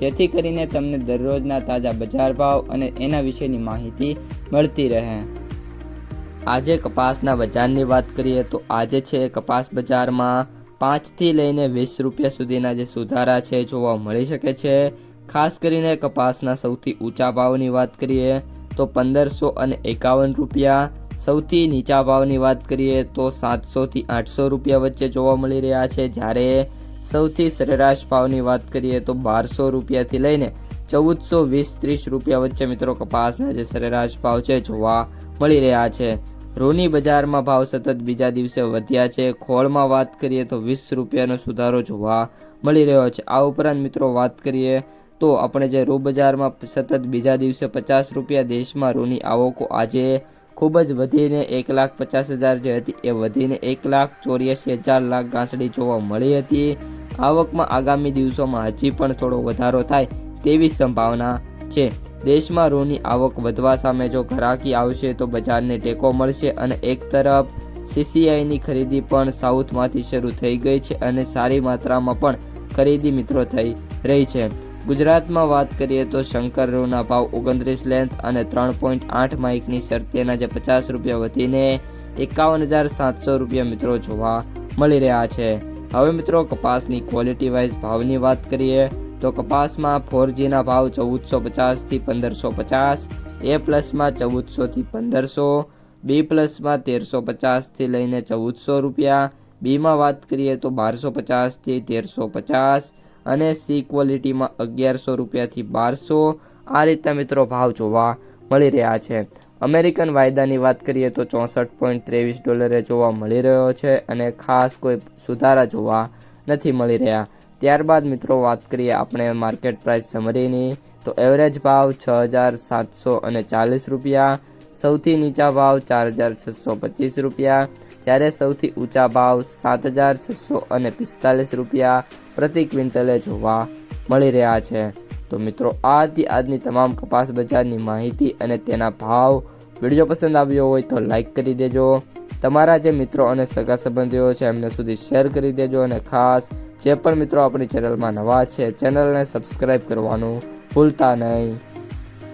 જેથી કરીને તમને દરરોજના તાજા બજાર ભાવ અને એના વિશેની માહિતી મળતી રહે. આજે કપાસના બજારની વાત કરીએ તો આજે છે કપાસ બજારમાં પાંચથી લઈને વીસ રૂપિયા સુધીના જે સુધારા છે જોવા મળી શકે છે. ખાસ કરીને કપાસના સૌથી ઊંચા ભાવની વાત કરીએ તો પંદરસો અને એકાવન રૂપિયા. સૌથી નીચા ભાવની વાત કરીએ તો સાતસોથી આઠસો રૂપિયા વચ્ચે જોવા મળી રહ્યા છે. જ્યારે સૌથી સરેરાશ ભાવની વાત કરીએ તો બારસો રૂપિયાથી લઈને ચૌદસો વીસ ત્રીસ રૂપિયા વચ્ચે મિત્રો કપાસના જે સરેરાશ ભાવ છે, જોવા મળી રહ્યા છે. રૂની બજારમાં ભાવ સતત બીજા દિવસે વધ્યા છે. ખોળમાં વાત કરીએ તો વીસ રૂપિયાનો સુધારો જોવા મળી રહ્યો છે. આ ઉપરાંત મિત્રો વાત કરીએ તો આપણે જે રૂ બજારમાં સતત બીજા દિવસે પચાસ રૂપિયા દેશમાં રૂની આવકો આજે ખૂબ જ વધીને એક લાખ પચાસ હજાર જે હતી એ વધીને એક લાખ ચોર્યાસી હજાર લાખ ઘાસડી જોવા મળી હતી. આવકમાં આગામી દિવસોમાં હજી પણ થોડો વધારો થાય તેવી સંભાવના છે. દેશમાં રૂની આવક વધવા સામે જો ઘરાકી આવશે તો બજારને ટેકો મળશે અને એક તરફ સીસીઆઈની ખરીદી પણ સાઉથમાંથી શરૂ થઈ ગઈ છે અને સારી માત્રામાં પણ ખરીદી મિત્રો થઈ રહી છે. ગુજરાતમાં વાત કરીએ તો શંકર રૂના ભાવ ઓગણત્રીસ લેન્થ અને ત્રણ પોઈન્ટ આઠ માઇકની શરતેના જે પચાસ રૂપિયા વધીને એકાવન હજાર સાતસો રૂપિયા મિત્રો જોવા મળી રહ્યા છે. હવે મિત્રો, કપાસની ક્વોલિટી વાઇઝ ભાવની વાત કરીએ, તો કપાસમાં ફોરજીના ભાવ ચૌદસો પચાસથી પંદરસો પચાસ, એ પ્લસમાં ચૌદસોથી પંદરસો, બી પ્લસમાં તેરસો પચાસથી લઈને ચૌદસો રૂપિયા, બીમાં વાત કરીએ તો બારસો પચાસથી તેરસો પચાસ અને સી ક્વોલિટીમાં અગિયારસો રૂપિયાથી બારસો. આ રીતના મિત્રો ભાવ જોવા મળી રહ્યા છે. અમેરિકન વાયદાની વાત કરીએ તો ચોસઠ પોઈન્ટ ત્રેવીસ ડોલરે જોવા મળી રહ્યો છે અને ખાસ કોઈ સુધારા જોવા નથી મળી રહ્યા. ત્યારબાદ મિત્રો વાત કરીએ આપણે માર્કેટ પ્રાઇસ સમરીની. તો એવરેજ ભાવ છ હજાર સાતસો અને ચાલીસ રૂપિયા, સૌથી નીચા ભાવ ચાર હજાર છસો પચીસ રૂપિયા, જ્યારે સૌથી ઊંચા ભાવ સાત હજાર છસો અને પિસ્તાલીસ રૂપિયા પ્રતિ ક્વિન્ટલે જોવા મળી રહ્યા છે. તો મિત્રો આ હતી આજની તમામ કપાસ બજારની માહિતી અને તેના ભાવ વીડિયો પસંદ આવ્યો હોય તો લાઇક કરી દેજો. તમારા જે મિત્રો અને સગા સંબંધીઓ છે, એમને સુધી શેર કરી દેજો અને ખાસ જે પણ મિત્રો આપણી ચેનલમાં નવા છે ચેનલને સબસ્ક્રાઈબ કરવાનું ભૂલતા નહીં.